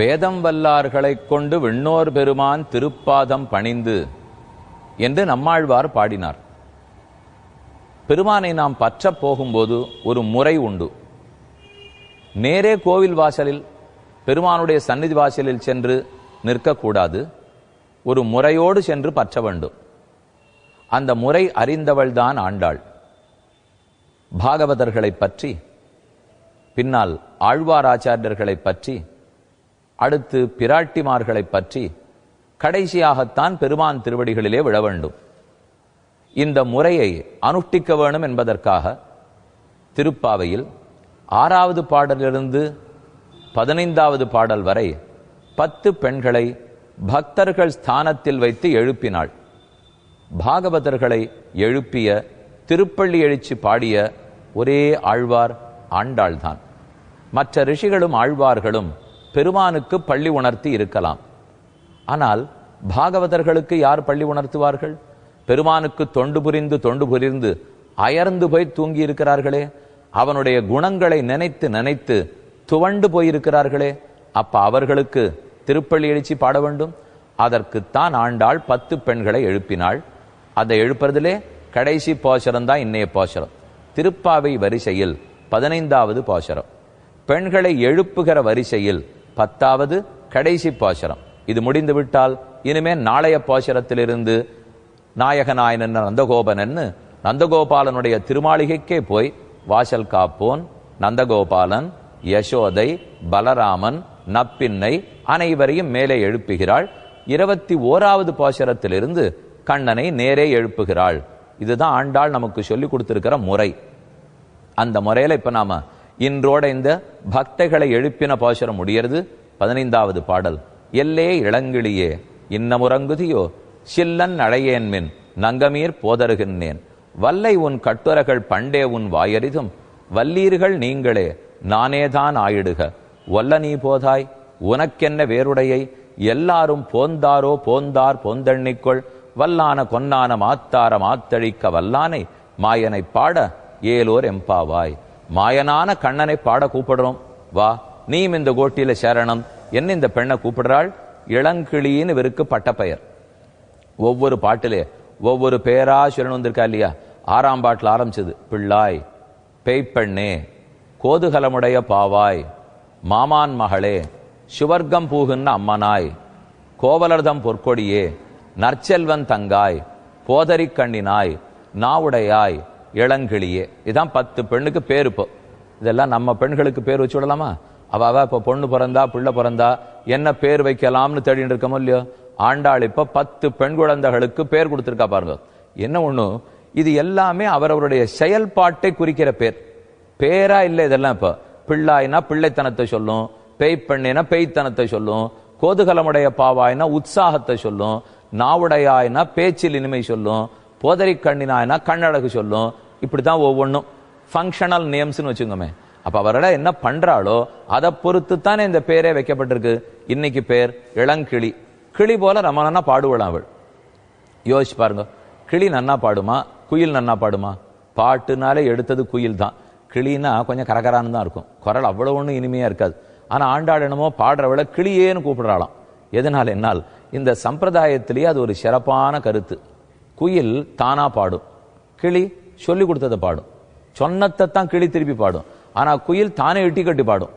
வேதம் வல்லார்களைக் கொண்டு விண்ணோர் பெருமான் திருப்பாதம் பணிந்து என்று நம்மாழ்வார் பாடினார். பெருமானை நாம் பற்றப் போகும்போது ஒரு முறை உண்டு. நேரே கோவில் வாசலில் பெருமானுடைய சந்நிதி வாசலில் சென்று நிற்கக்கூடாது. ஒரு முறையோடு சென்று பற்ற வேண்டும். அந்த முறை அறிந்தவள்தான் ஆண்டாள். பாகவதர்களைப் பற்றி பின்னால் ஆழ்வாராச்சாரியர்களைப் பற்றி அடுத்து பிராட்டிமார்களைப் பற்றி கடைசியாகத்தான் பெருமான் திருவடிகளிலே விழ வேண்டும். இந்த முறையை அனுஷ்டிக்க வேணும் என்பதற்காக திருப்பாவையில் ஆறாவது பாடலிலிருந்து பதினைந்தாவது பாடல் வரை பத்து பெண்களை பக்தர்கள் ஸ்தானத்தில் வைத்து எழுப்பினாள். பாகவதர்களை எழுப்பிய திருப்பள்ளி எழுச்சி பாடிய ஒரே ஆழ்வார் ஆண்டாள்தான். மற்ற ரிஷிகளும் ஆழ்வார்களும் பெருமானுக்கு பள்ளி உணர்த்தி இருக்கலாம். ஆனால் பாகவதர்களுக்கு யார் பள்ளி உணர்த்துவார்கள்? பெருமானுக்கு தொண்டு புரிந்து தொண்டு புரிந்து அயர்ந்து போய் தூங்கி இருக்கிறார்களே. அவனுடைய குணங்களை நினைத்து நினைத்து துவண்டு போயிருக்கிறார்களே. அப்ப அவர்களுக்கு திருப்பள்ளி எழுச்சி பாட வேண்டும். அதற்குத்தான் ஆண்டாள் பத்து பெண்களை எழுப்பினாள். அதை எழுப்புறதிலே கடைசி போஷரம் தான் இன்னைய போஷரம் திருப்பாவை வரிசையில் பதினைந்தாவது போஷரம் பெண்களை எழுப்புகிற வரிசையில் பத்தாவது கடைசி போஷரம் இது முடிந்து விட்டால் இனிமே நாளைய போஷரத்திலிருந்து நாயகநாயனன் நந்தகோபனன்னு நந்தகோபாலனுடைய திருமாளிகைக்கே போய் வாசல் காப்போன் நந்தகோபாலன் யசோதை பலராமன் நப்பின்னை அனைவரையும் மேலே எழுப்புகிறாள். இருபத்தி ஓராவது பாசரத்திலிருந்து கண்ணனை நேரே எழுப்புகிறாள். இதுதான் ஆண்டாள் நமக்கு சொல்லி கொடுத்திருக்கிற முறை. அந்த முறையில இப்ப நாம இன்றோட இந்த பக்தைகளை எழுப்பின பாசுரம் முடியறது பதினைந்தாவது பாடல். எல்லே இளங்கிளியே இன்னமுறங்குதியோ சில்லன் அழையேன்மின் நங்கமீர் போதருகின்றேன். வல்லை உன் கட்டுரைகள் பண்டே உன் வாயறிதும் வல்லீர்கள் நீங்களே நானேதான் ஆயிடுக. வல்ல நீ போதாய் உனக்கென்ன வேறுடையை? எல்லாரும் போந்தாரோ போந்தார் போந்தண்ணிக்கொள் வல்லான கொன்னான மாத்தார மாத்தழிக்க வல்லானை மாயனை பாட ஏலோர் எம்பாவாய். மாயனான கண்ணனை பாட கூப்பிடுறோம். வா நீயும் இந்த கோட்டியில சேரணம். என்ன இந்த பெண்ணை கூப்பிடுறாள்? இளங்கிளின்னு இவருக்கு பட்டப்பெயர். ஒவ்வொரு பாட்டிலே ஒவ்வொரு பேரா சொல்லணும் வந்திருக்கா இல்லையா? ஆறாம் பாட்டில் ஆரம்பிச்சது பிள்ளாய் பேய்ப்பெண்ணே கோதுகலமுடைய பாவாய் மாமான் மகளே சுவர்க்கம் பூகுன்ன அம்மனாய் கோவலர்தம் பொற்கொடியே நற்செல்வன் தங்காய் போதரி கண்ணினாய் நாவுடையாய் இளங்கிளியே. இதான் பத்து பெண்ணுக்கு பேர் இப்போ. இதெல்லாம் நம்ம பெண்களுக்கு பேர் வச்சு விடலாமா? அவ அவ இப்போ பொண்ணு பிறந்தா பிள்ளை பிறந்தா என்ன பேர் வைக்கலாம்னு தேடிட்டு இருக்கமோ இல்லையோ? ஆண்டாள் இப்போ பத்து பெண் குழந்தைகளுக்கு பேர் கொடுத்துருக்கா பாருங்க. என்ன ஒன்று இது எல்லாமே அவரவருடைய செயல்பாட்டை குறிக்கிற பேர். பேரா இல்லை இதெல்லாம் இப்போ. பிள்ளாயினா பிள்ளைத்தனத்தை சொல்லும் பேய் பெண்ணினா பேய்த்தனத்தை சொல்லும் கோதுகலமுடைய பாவாயினா உற்சாகத்தை சொல்லும் நாவுடையாயினா பேச்சில் இனிமை சொல்லும் போதரி கண்ணினாய்னா கண்ணழகு சொல்லும். இப்படி தான் ஒவ்வொன்றும் ஃபங்க்ஷனல் நேம்ஸ்னு வச்சுக்கோமே. அப்போ அவரோட என்ன பண்ணுறாளோ அதை பொறுத்து தானே இந்த பேரே வைக்கப்பட்டிருக்கு. இன்னைக்கு பேர் இளங்கிளி. கிளி போல ரமணனா பாடுவலாம் அவள். யோசிச்சு பாருங்க. கிளி நன்னா பாடுமா? குயில் நன்னா பாடுமா? பாட்டுனாலே எடுத்தது குயில் தான் கிளினா கொஞ்சம் கரகரான்னு தான் இருக்கும். குரல் அவ்வளோ ஒன்றும் இனிமையாக இருக்காது. ஆனால் ஆண்டாள் என்னமோ பாடுறவளை கிளியேன்னு கூப்பிடுறாளாம். எதனால் என்னால்? இந்த சம்பிரதாயத்திலேயே அது ஒரு சிறப்பான கருத்து. குயில் தானா பாடும். கிளி சொல்லி கொடுத்ததை பாடும். சொன்னத்தை தான் கிளி திருப்பி பாடும். ஆனா குயில் தானே இட்டி கட்டி பாடும்.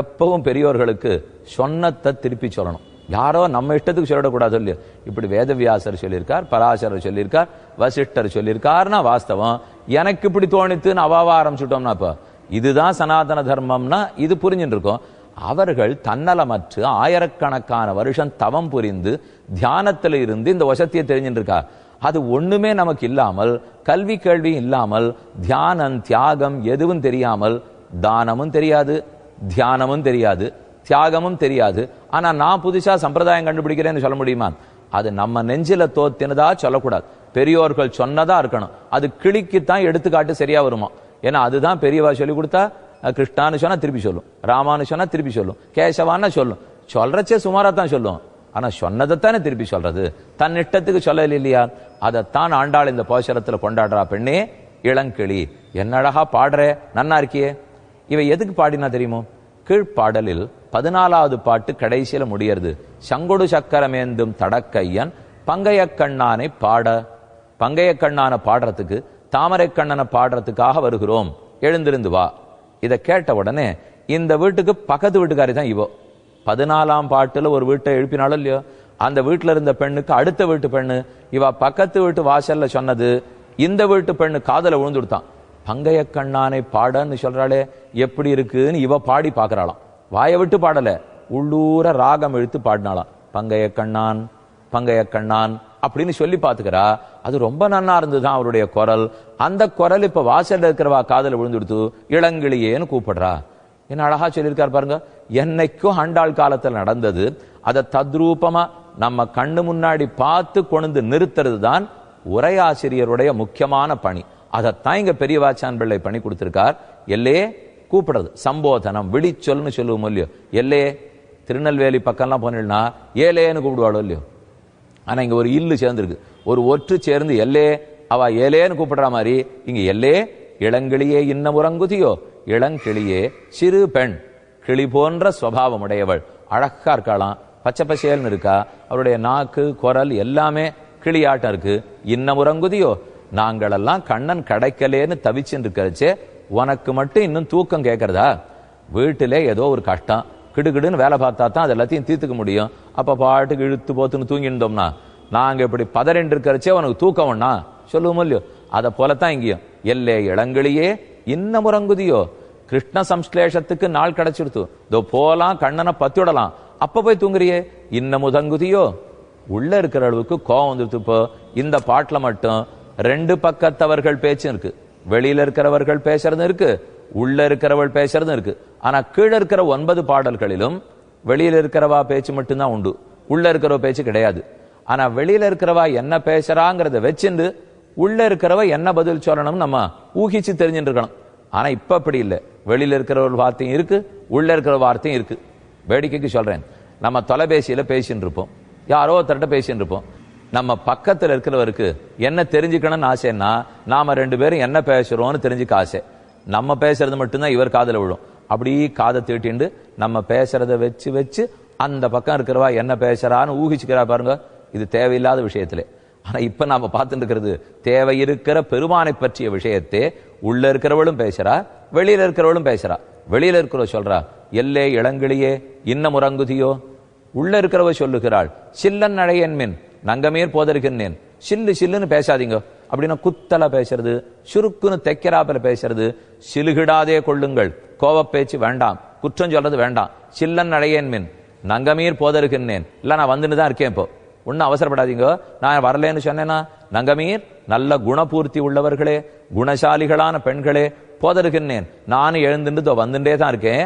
எப்பவும் பெரியோர்களுக்கு சொன்னத்தை திருப்பி சொல்லணும். யாரோ நம்ம இஷ்டத்துக்கு சொல்லிடக்கூடாது சொல்லி இப்படி வேதவியாசர் சொல்லியிருக்கார் பராசரர் சொல்லியிருக்கார் வசிஷ்டர் சொல்லியிருக்காருன்னா வாஸ்தவம். எனக்கு இப்படி தோணித்துன்னு அவாவா ஆரம்பிச்சுட்டோம்னா இப்போ இதுதான் சனாதன தர்மம்னா இது புரிஞ்சுட்டு இருக்கோம் அவர்கள் தன்னலமற்று ஆயிரக்கணக்கான வருஷம் தவம் புரிந்து தியானத்துல இருந்து இந்த வசத்தியை தெரிஞ்சுட்டு இருக்கா அது ஒண்ணுமே நமக்கு இல்லாமல் கல்வி கேள்வி இல்லாமல் தியானம் தியாகம் எதுவும் தெரியாமல் தானமும் தெரியாது தியானமும் தெரியாது தியாகமும் தெரியாது. ஆனா நான் புதுசா சம்பிரதாயம் கண்டுபிடிக்கிறேன்னு சொல்ல முடியுமா? அது நம்ம நெஞ்சில தோத்தினதா சொல்லக்கூடாது. பெரியோர்கள் சொன்னதா இருக்கணும். அது கிளிக்குத்தான் எடுத்துக்காட்டு சரியா வருமா? ஏன்னா அதுதான் பெரியவா சொல்லி கொடுத்தா கிருஷ்ணான்னு சொன்னா திருப்பி சொல்லும். ராமானு சொன்னா திருப்பி சொல்லும். கேசவான்னு சொல்லும். சொல்றச்சே சுமாரா தான் சொல்லுவோம் ஆனா சொன்னதைத்தானே திருப்பி சொல்றது? தன் இஷ்டத்துக்கு சொல்லல இல்லையா? அதைத்தான் ஆண்டாள் இந்த போஷரத்தில் கொண்டாடுறா பெண்ணே இளங்கிளி. என்ன அழகா பாடுற? நன்னா இருக்கியே. இவை எதுக்கு பாடினா தெரியுமோ? கீழ்ப்பாடலில் பதினாலாவது பாட்டு கடைசியில் முடியறது. சங்கொடு சக்கரமேந்தும் தடக்கையன் பங்கைய கண்ணானை பாட. பங்கைய கண்ணான பாடுறதுக்கு தாமரை கண்ணனை பாடுறதுக்காக வருகிறோம். எழுந்திருந்து வா. இத கேட்ட உடனே இந்த வீட்டுக்கு பக்கத்து வீட்டுக்காரி தான் இவோ. பதினாலாம் பாட்டில் ஒரு வீட்டை எழுப்பினாலும் இல்லையோ? அந்த வீட்டில் இருந்த பெண்ணுக்கு அடுத்த வீட்டு பெண்ணு இவ பக்கத்து வீட்டு வாசல்ல சொன்னது இந்த வீட்டு பெண்ணு காதல விழுந்துடுத்தான் பங்கைய கண்ணானை பாடன்னு சொல்றாளே எப்படி இருக்குன்னு இவ பாடி பார்க்கறாளாம் வாயை விட்டு பாடல உள்ளூர ராகம் இழுத்து பாடினாளாம். பங்கைய கண்ணான் பங்கைய கண்ணான் அப்படின்னு சொல்லி பாத்துக்கிறா அது ரொம்ப நன்னா இருந்துதான் அவருடைய குரல். அந்த குரல் இப்ப வாசல்ல இருக்கிறவா காதல விழுந்துடுத்து இளங்கிளியேன்னு கூப்பிடுறா. என்ன அழகா சொல்லியிருக்கார் பாருங்க. என்னைக்கும் ஆண்டாள் காலத்துல நடந்தது அதை தத்ரூபமா நம்ம கண்ணு முன்னாடி பார்த்து கொண்டு நிறுத்துறது தான் உரையாசிரியருடைய முக்கியமான பணி. அதைத்தான் இங்க பெரியவாச்சான் பிள்ளை பண்ணி கொடுத்திருக்கார். எல்லையே கூப்பிடுறது. சம்போதனம் விழிச்சொல்னு சொல்லுவோம் இல்லையோ. எல்லே திருநெல்வேலி பக்கம்லாம் போனீங்கன்னா ஏலேன்னு கூப்பிடுவாளோ இல்லையோ. ஆனா இங்க ஒரு இல்லு சேர்ந்துருக்கு. ஒரு ஒற்று சேர்ந்து எல்லே அவ ஏலேன்னு கூப்பிடுற மாதிரி இங்க எல்லே இளங்கிளியே இன்ன உறங்குதியோ இளங்கிளியே சிறு பெண் கிளி போன்ற சுவாவம் உடையவள் அழகா இருக்காளாம். பச்சை பசேல்னு இருக்கா. அவருடைய நாக்கு குரல் எல்லாமே கிளியாட்டம் இருக்கு. இன்ன உறங்குதியோ நாங்களெல்லாம் கண்ணன் கிடைக்கலேன்னு தவிச்சுன்னு இருக்கிறச்சே உனக்கு மட்டும் இன்னும் தூக்கம் கேட்கறதா வீட்டிலே ஏதோ ஒரு கஷ்டம். கிடுகிடுன்னு வேலை பார்த்தா தான் அது எல்லாத்தையும் தீர்த்துக்க முடியும். அப்ப பாட்டுக்கு இழுத்து போத்துன்னு தூங்கிட்டோம்னா நாங்க இப்படி பதறிண்டு இருக்கிறச்சே உனக்கு தூக்கம் ஒண்ணா? சொல்லுவோம் இல்லையோ? அதை போலத்தான் இங்கேயும். எல்லே இளங்கிளியே இன்னும் உறங்குதியோ கிருஷ்ண சம்ஸ்லேஷத்துக்கு நாள் கிடைச்சிருத்து. இதோ போலாம் கண்ணனை பத்திவிடலாம் அப்ப போய் தூங்குறியே? இன்னும் உதங்குதியோ உள்ள இருக்கிற அளவுக்கு கோவம் வந்துருத்து இப்போ. இந்த பாட்டுல மட்டும் ரெண்டு பக்கத்தவர்கள் பேச்சும் இருக்கு. வெளியில இருக்கிறவர்கள் பேசுறதும் இருக்கு உள்ள இருக்கிறவள் பேசுறதும் இருக்கு. ஆனா கீழே இருக்கிற ஒன்பது பாடல்களிலும் வெளியில இருக்கிறவா பேச்சு மட்டும்தான் உண்டு. உள்ள இருக்கிறவ பேச்சு கிடையாது. ஆனா வெளியில இருக்கிறவா என்ன பேசுறாங்கிறத வச்சுண்டு உள்ள இருக்கிறவ என்ன பதில் சொல்லணும்னு நம்ம ஊகிச்சு தெரிஞ்சுட்டு இருக்கணும் ஆனா இப்ப அப்படி இல்லை. வெளியில இருக்கிற ஒரு வார்த்தையும் இருக்கு உள்ள இருக்கிற வார்த்தையும் இருக்கு. வேடிக்கைக்கு சொல்றேன். நம்ம தொலைபேசியில பேசிட்டு இருப்போம் யாரோ ஒருத்தர்கிட்ட பேசிட்டு இருப்போம் நம்ம பக்கத்தில் இருக்கிறவருக்கு என்ன தெரிஞ்சுக்கணும்னு ஆசைன்னா நாம ரெண்டு பேரும் என்ன பேசுறோம்னு தெரிஞ்சுக்க ஆசை. நம்ம பேசுறது மட்டும்தான் இவர் காதில் விழும். அப்படி காதை தீட்டிண்டு நம்ம பேசுறத வச்சு வச்சு அந்த பக்கம் இருக்கிறவா என்ன பேசுறான்னு ஊகிச்சுக்கிறா பாருங்க. இது தேவையில்லாத விஷயத்திலே. ஆனா இப்ப நாம பார்த்துட்டு இருக்கிறது தேவை இருக்கிற பெருமானை பற்றிய விஷயத்தே உள்ள இருக்கிறவளும் பேசுறா வெளியில இருக்கிறவளும் பேசுறா. வெளியில இருக்கிறவ சொல்றா எல்லே இளங்கிளியே இன்னம் உறங்குதியோ? உள்ள இருக்கிறவ சொல்லுகிறாள் சில்லன் நழையன் மின் நங்கமேர் போதருகின்றேன். சில்லு சில்லுன்னு பேசாதீங்க. அப்படின்னா குத்தல பேசுறது சுருக்குன்னு தைக்கிறாப்புல பேசுறது சிலுகிடாதே கொள்ளுங்கள் கோவ பேச்சு வேண்டாம் குற்றம் சொல்றது வேண்டாம். சில்லன் நழையன் மின் நங்கமீர் போதருகின்றேன். இல்ல நான் வந்துன்னு தான் இருக்கேன் இப்போ. ஒன்றும் அவசரப்படாதீங்க. நான் வரலேன்னு சொன்னேன்னா நங்கமீர் நல்ல குணபூர்த்தி உள்ளவர்களே குணசாலிகளான பெண்களே போதருகின்றேன். நானும் எழுந்துட்டு வந்துட்டே தான் இருக்கேன்.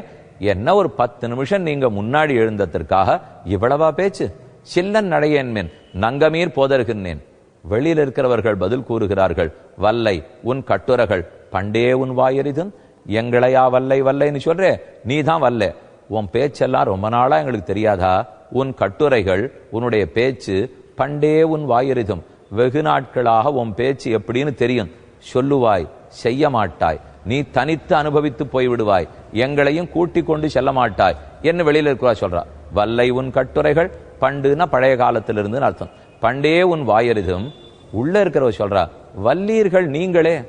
என்ன ஒரு பத்து நிமிஷம் நீங்க முன்னாடி எழுந்ததற்காக இவ்வளவா பேச்சு? சில்லன் நடையேன்மேன் நங்கமீர் போதருகின்றேன். வெளியில் இருக்கிறவர்கள் பதில் கூறுகிறார்கள் வல்லை உன் கட்டுரைகள் பண்டே உன் வாயறிதும் எங்களையா வல்லை வல்லைன்னு சொல்றே நீ தான் வல்ல. உன் பேச்செல்லாம் ரொம்ப நாளா எங்களுக்கு தெரியாதா? உன் கட்டுரைகள் உன்னுடைய பேச்சு பண்டே உன் வாயறிதும். வெகு நாட்களாக உன் பேச்சு எப்படின்னு தெரியும். சொல்லுவாய் செய்ய மாட்டாய். நீ தனித்து அனுபவித்து போய்விடுவாய். எங்களையும் கூட்டி கொண்டு செல்ல மாட்டாய். என்ன வெளியில இருக்கிறா சொல்றா? வல்லை உன் கட்டுரைகள் பண்டுனா பழைய காலத்திலிருந்து அர்த்தம். பண்டே உன் வாயறிதும். உள்ள இருக்கிறவ சொல்றா வல்லீர்கள் நீங்களே.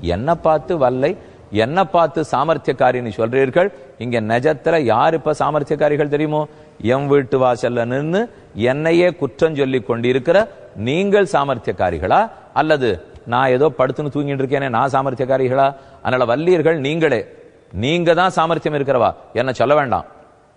என்ன பார்த்து வல்லை என்ன பார்த்து சாமர்த்தியக்காரின்னு சொல்றீர்கள்? இங்க நெஜத்துல யார் இப்ப சாமர்த்தியக்காரிகள் தெரியுமோ? எம் வீட்டு வாசல்ல நின்னு என்னையே குற்றம் சொல்லி கொண்டிருக்கிற நீங்கள் சாமர்த்தியக்காரிகளா? அல்லது நான் ஏதோ படுத்துன்னு தூங்கிட்டு இருக்கேனே நான் சாமர்த்தியக்காரிகளா? அதனால வல்லீர்கள் நீங்களே. நீங்க தான் சாமர்த்தியம் இருக்கிறவா? என்ன சொல்ல வேண்டாம்.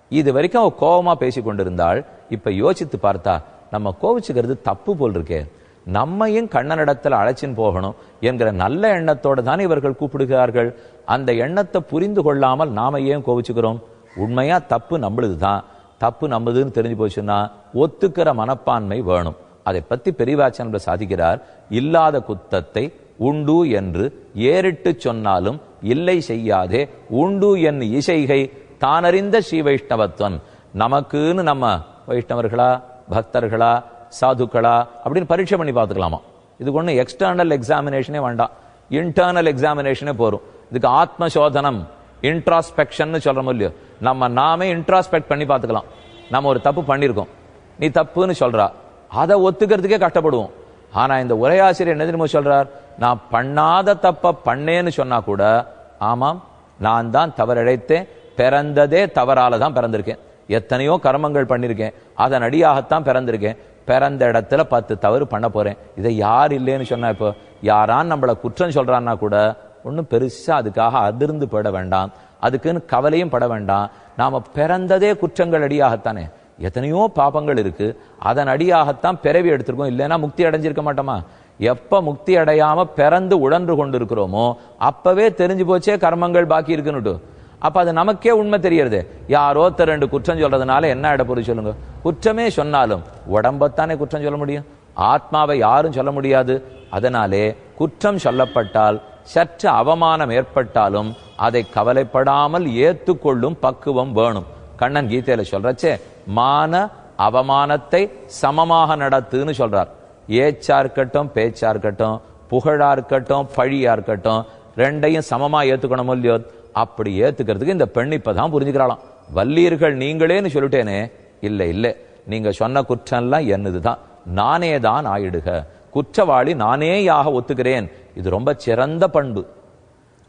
இது வரைக்கும் கோபமா பேசி கொண்டிருந்தாள். இப்ப யோசித்து பார்த்தா நம்ம கோவிச்சுக்கிறது தப்பு போல் இருக்கேன் நம்மையும் கண்ணனிடத்தில் அழைச்சின் போகணும் என்கிற நல்ல எண்ணத்தோடு தானே இவர்கள் கூப்பிடுகிறார்கள். அந்த எண்ணத்தை புரிந்து கொள்ளாமல் நாம ஏன் கோவிச்சுக்கிறோம் உண்மையா தப்பு நம்மளுது தான் தப்பு நம்மதுன்னு தெரிஞ்சு போச்சுன்னா ஒத்துக்கிற மனப்பான்மை வேணும். அதை பத்தி பெரியவாச்சன் சாதிக்கிறார் இல்லாத குத்தத்தை உண்டு என்று ஏறிட்டு சொன்னாலும் இல்லை செய்யாதே உண்டு என் இசைகை தானறிந்த ஸ்ரீ வைஷ்ணவத்வன் நமக்குன்னு நம்ம வைஷ்ணவர்களா பக்தர்களா சாதுக்களா அப்படின்னு பரீட்சை பண்ணி பார்த்துக்கலாமா? இதுக்கு ஒன்றும் எக்ஸ்டர்னல் எக்ஸாமினேஷனே வேண்டாம். இன்டர்னல் எக்ஸாமினேஷனே போகும் இதுக்கு ஆத்ம சோதனம் இன்ட்ராஸ்பெக்ஷன் சொல்கிறோம் இல்லையோ? நம்ம நாமே இன்ட்ராஸ்பெக்ட் பண்ணி பார்த்துக்கலாம். நம்ம ஒரு தப்பு பண்ணியிருக்கோம். நீ தப்புன்னு சொல்றா. அதை ஒத்துக்கிறதுக்கே கஷ்டப்படுவோம். ஆனால் இந்த உரையாசிரியர் என்ன தெரியுமோ சொல்கிறார் நான் பண்ணாத தப்பை பண்ணேன்னு சொன்னா கூட ஆமாம் நான் தான் தவறிழைத்தேன். பிறந்ததே தவறால தான் பிறந்திருக்கேன். எத்தனையோ கர்மங்கள் பண்ணியிருக்கேன். அதன் அடியாகத்தான் பிறந்திருக்கேன். பிறந்த இடத்துல பத்து தவறு பண்ண போறேன். இதை யார் இல்லைன்னு சொன்னால் இப்போ யாரான் நம்மள குற்றம் சொல்றான்னா கூட ஒன்றும் பெருசாக அதுக்காக அதிர்ந்து போயிட வேண்டாம். அதுக்குன்னு கவலையும் பட வேண்டாம். நாம் பிறந்ததே குற்றங்கள் அடியாகத்தானே. எத்தனையோ பாபங்கள் இருக்கு. அதன் அடியாகத்தான் பிறவி எடுத்திருக்கோம். இல்லைன்னா முக்தி அடைஞ்சிருக்க மாட்டோமா? எப்போ முக்தி அடையாம பிறந்து உழன்று கொண்டிருக்கிறோமோ அப்பவே தெரிஞ்சு போச்சே கர்மங்கள் பாக்கி இருக்குன்னுட்டு. அப்ப அது நமக்கே உண்மை தெரியறது. யாரோ ரெண்டு குற்றம் சொல்றதுனால என்ன இட பொருள் சொல்லுங்க. குற்றமே சொன்னாலும் உடம்பத்தானே குற்றம் சொல்ல முடியும்? ஆத்மாவை யாரும் சொல்ல முடியாது. அதனாலே குற்றம் சொல்லப்பட்டால் சற்று அவமானம் ஏற்பட்டாலும் அதை கவலைப்படாமல் ஏத்துக்கொள்ளும் பக்குவம் வேணும். கண்ணன் கீதையில சொல்றச்சே மான அவமானத்தை சமமாக நடத்துன்னு சொல்றார். ஏச்சா இருக்கட்டும் பேச்சா இருக்கட்டும் புகழா இருக்கட்டும் பழியா இருக்கட்டும் ரெண்டையும் சமமா ஏத்துக்கணும் இல்லையோ? அப்படி ஏத்துக்கிறதுக்கு இந்த பெண் இப்பதான் புரிஞ்சுக்கிறாளாம். வல்லீர்கள் நீங்களேன்னு சொல்லிட்டேனே. இல்லை இல்லை. நீங்க சொன்ன குற்றம்லாம் என்னதுதான்? நானே தான் ஆயிடுக. குற்றவாளி நானேயாக ஒத்துக்கிறேன். இது ரொம்ப சிறந்த பண்பு.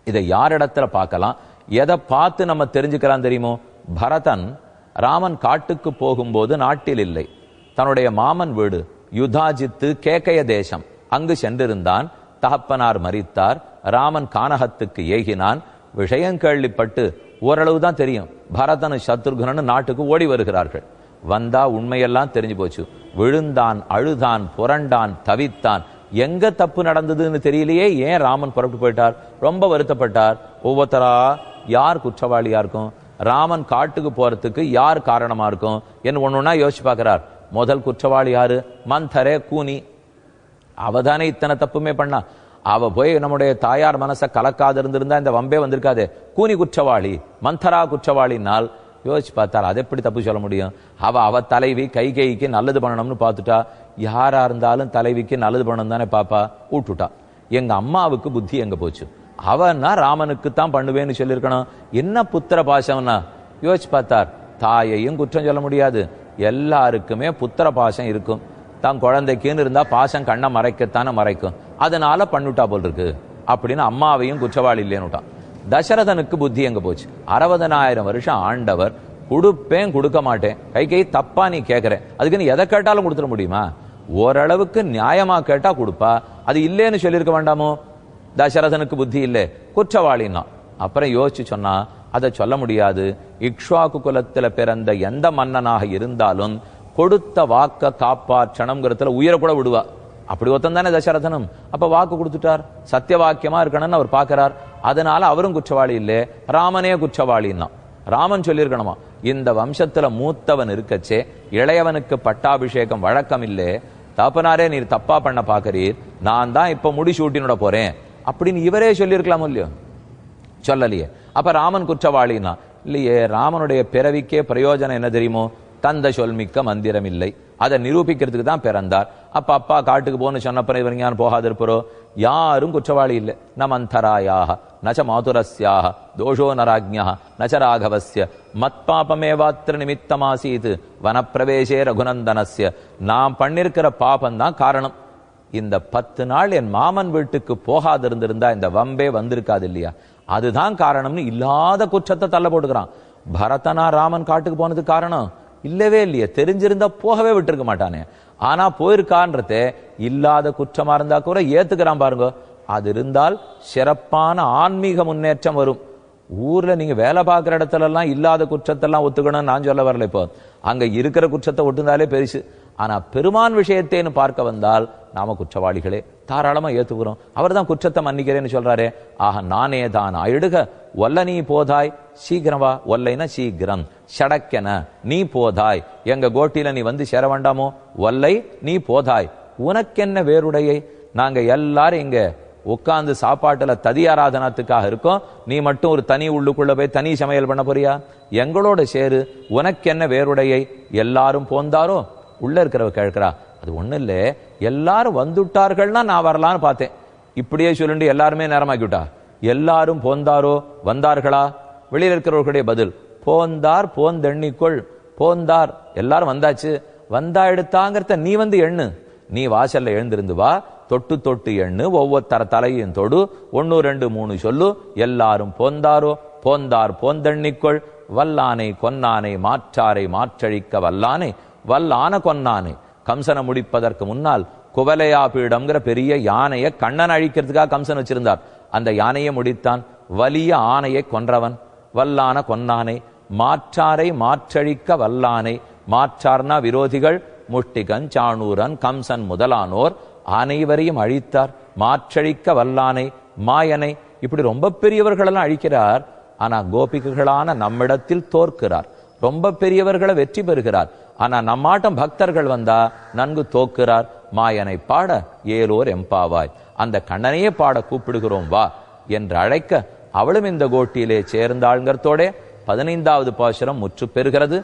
இதை யாரிடத்துல பார்க்கலாம்? எதை பார்த்து நம்ம தெரிஞ்சுக்கலாம் தெரியுமோ? பரதன் ராமன் காட்டுக்கு போகும்போது நாட்டில் இல்லை. தன்னுடைய மாமன் வீடு யுதாஜித்து கேக்கய தேசம். அங்கு சென்றிருந்தான். தகப்பனார் மறித்தார் ராமன் கானகத்துக்கு ஏகினான். விஷயம் கேள்விப்பட்டு ஓரளவு தான் தெரியும். பரதனு சத்ருகனு நாட்டுக்கு ஓடி வருகிறார்கள். வந்தா உண்மையெல்லாம் தெரிஞ்சு போச்சு. விழுந்தான் அழுதான் புரண்டான் தவித்தான். எங்க தப்பு நடந்ததுன்னு தெரியலையே ஏன் ராமன் புறப்பட்டு போயிட்டார்? ரொம்ப வருத்தப்பட்டார். ஒவ்வொருத்தரா யார் குற்றவாளியா இருக்கும்? ராமன் காட்டுக்கு போறதுக்கு யார் காரணமா இருக்கும்? என்ன ஒன்னொன்னா யோசிச்சு பார்க்கிறார். முதல் குற்றவாளி யாரு? மந்தரே கூனி. அவதானே இத்தனை தப்புமே பண்ணா. அவ போய் நம்முடைய தாயார் மனசை கலக்காது இருந்திருந்தா இந்த வம்பே வந்திருக்காது. கூனி குற்றவாளி மந்தரா குற்றவாளினால் யோசிச்சு பார்த்தால் அதை எப்படி தப்பு சொல்ல முடியும்? அவ அவ தலைவி கை கைக்கு நல்லது பண்ணணும்னு பார்த்துட்டா யாரா இருந்தாலும் தலைவிக்கு நல்லது பண்ணணும் தானே பாப்பா? விட்டுட்டா எங்க அம்மாவுக்கு புத்தி எங்க போச்சு? அவன்னா ராமனுக்கு தான் பண்ணுவேன்னு சொல்லியிருக்கணும். என்ன புத்திர பாசம்னா? யோசிச்சு பார்த்தார் தாயையும் குற்றம் சொல்ல முடியாது. எல்லாருக்குமே புத்திர பாசம் இருக்கும். தான் குழந்தைக்குன்னு இருந்தா பாசம் கண்ணை மறைக்கத்தானே மறைக்கும். அதனால பண்ணுட்டா போல் இருக்கு. அப்படின்னு அம்மாவையும் குற்றவாளி இல்லைன்னுட்டான் தசரதனுக்கு புத்தி எங்க போச்சு? அறுபதனாயிரம் வருஷம் ஆண்டவர் கொடுப்பேன் கொடுக்க மாட்டேன். கை கை தப்பா நீ கேட்கற அதுக்குன்னு எதை கேட்டாலும் கொடுத்துட முடியுமா? ஓரளவுக்கு நியாயமா கேட்டா கொடுப்பா. அது இல்லைன்னு சொல்லியிருக்க வேண்டாமோ? தசரதனுக்கு புத்தி இல்லை. குற்றவாளின்னா. அப்புறம் யோசிச்சு சொன்னா அதை சொல்ல முடியாது. இக்ஷ்வாக்கு குலத்தில் பிறந்த எந்த மன்னனாக இருந்தாலும் கொடுத்த வாக்க காப்பாற்றணுங்கிறதுல உயிரை கூட விடுவா. அப்படி ஒருத்தன் தானே தசரதனும். அப்ப வாக்கு கொடுத்துட்டார். சத்திய வாக்கியமா இருக்கணும்னு அவர் பார்க்கிறார். அதனால அவரும் குற்றவாளி இல்லை. ராமனே குற்றவாளின்னா. ராமன் சொல்லியிருக்கணுமா? இந்த வம்சத்துல மூத்தவன் இருக்கச்சே இளையவனுக்கு பட்டாபிஷேகம் வழக்கம் இல்லே தப்பனாரே நீர் தப்பா பண்ண பாக்குறீர். நான் தான் இப்ப முடி சூட்டினோட போறேன். அப்படின்னு இவரே சொல்லியிருக்கலாமோ இல்லையோ? சொல்லலையே. அப்ப ராமன் குற்றவாளின்னா. இல்லையே ராமனுடைய பிறவிக்கே பிரயோஜனம் என்ன தெரியுமோ? தந்த சொல்மிக்க மந்திரம் இல்லை அதை நிரூபிக்கிறதுக்கு தான் பிறந்தார். அப்ப அப்பா காட்டுக்கு போன்னு சொன்னப்பறம் இவர் போகாது இருப்பரோ யாரும் குற்றவாளி இல்லை. ந மந்தராயாக நச்ச மாதுரஸ்யாக தோஷோ நராஜ்யா நச்ச ராகவஸ்ய மத்பாபமேவாத்திர நிமித்தமாசீது வனப்பிரவேசே ரகுநந்தனஸ்ய. நாம் பண்ணிருக்கிற பாபம் தான் காரணம். இந்த பத்து நாள் என் மாமன் வீட்டுக்கு போகாது இருந்திருந்தா இந்த வம்பே வந்திருக்காது இல்லையா? அதுதான் காரணம்னு இல்லாத குற்றத்தை தள்ள போட்டுக்கிறான். பரதனா ராமன் காட்டுக்கு போனதுக்கு காரணம். இல்லவே இல்லையே. தெரிஞ்சிருந்தா போகவே விட்டுருக்க மாட்டானே. ஆனா போயிருக்கான்றத இல்லாத குற்றமா இருந்தா கூட ஏத்துக்கிறான் பாருங்க. அது இருந்தால் சிறப்பான ஆன்மீக முன்னேற்றம் வரும். ஊர்ல நீங்க வேலை பார்க்குற இடத்துல எல்லாம் இல்லாத குற்றத்தெல்லாம் ஒத்துக்கணும்னு நான் சொல்ல வரல இப்போ. அங்க இருக்கிற குற்றத்தை ஒட்டுந்தாலே பெருசு. ஆனால் பெருமான் விஷயத்தேன்னு பார்க்க வந்தால் நாம குற்றவாளிகளே. தாராளமாக ஏற்றுக்கிறோம் அவர் தான் குற்றத்தை மன்னிக்கிறேன்னு சொல்கிறாரே ஆக நானே தான். ஆயிடுக. ஒல்ல நீ போதாய். சீக்கிரம் வா. ஒல்லைனா சீக்கிரம். சடக்கென. நீ போதாய். எங்க கோட்டியில் நீ வந்து சேர வேண்டாமோ? ஒல்லை நீ போதாய். உனக்கென்ன வேறுடையை நாங்க எல்லாரும் இங்க உட்காந்து சாப்பாட்டில் ததி ஆராதனத்துக்காக இருக்கோம். நீ மட்டும் ஒரு தனி உள்ளுக்குள்ள போய் தனி சமையல் பண்ண போறியா? எங்களோட சேரு. உனக்கென்ன வேறுடையை எல்லாரும் போந்தாரோ? உள்ள இருக்கிறவ கேட்கிறா அது ஒண்ணு இல்ல எல்லாரும் வந்துட்டார்கள்னா நான் வரலான்னு பார்த்தேன். இப்படியே சொல்லிட்டு எல்லாருமே நேரமாக்கி விட்டா எல்லாரும் போந்தாரோ வந்தார்களா? வெளியில இருக்கிறவர்களுடைய பதில் போந்தார் போந்தெண்ணிக்கொள் போந்தார். எல்லாரும் வந்தாச்சு. வந்தா எடுத்தாங்கிறத நீ வந்து எண்ணு. நீ வாசல்ல எழுந்திருந்து வா தொட்டு தொட்டு எண்ணு ஒவ்வொருத்தர தலையும் தொடு ஒன்னு ரெண்டு மூணு சொல்லு எல்லாரும் போந்தாரோ போந்தார் போந்தெண்ணிக்கொள் வல்லானை கொன்னானை மாற்றாரை மாற்றழிக்க வல்லானை வல்லான கொன்னானு. கம்சனை முடிப்பதற்கு முன்னால் குவலையா பீடம்ங்கிற பெரிய யானையை கண்ணன் அழிக்கிறதுக்காக கம்சன் வச்சிருந்தார். அந்த யானையை முடித்தான். வலிய ஆணையை கொன்றவன். வல்லான கொன்னானை. மாற்றாரை மாற்றழிக்க வல்லானை. மாற்றார்னா விரோதிகள் முஷ்டிகன் சாணூரன் கம்சன் முதலானோர் அனைவரையும் அழித்தார். மாற்றழிக்க வல்லானை. மாயனை. இப்படி ரொம்ப பெரியவர்களெல்லாம் அழிக்கிறார். ஆனா கோபிகர்களான நம்மிடத்தில் தோற்கிறார். ரொம்ப பெரியவர்களை வெற்றி பெறுகிறார். ஆனா நம்மாட்டம் பக்தர்கள் வந்தா நன்கு தோக்குறார். மாயனை பாட ஏலோர் எம்பாவாய். அந்த கண்ணனையே பாட கூப்பிடுகிறோம் வா என்று அழைக்க அவளும் இந்த கோட்டியிலே சேர்ந்தாள்ங்கிறதோட பதினைந்தாவது பாசுரம் முற்று பெறுகிறது.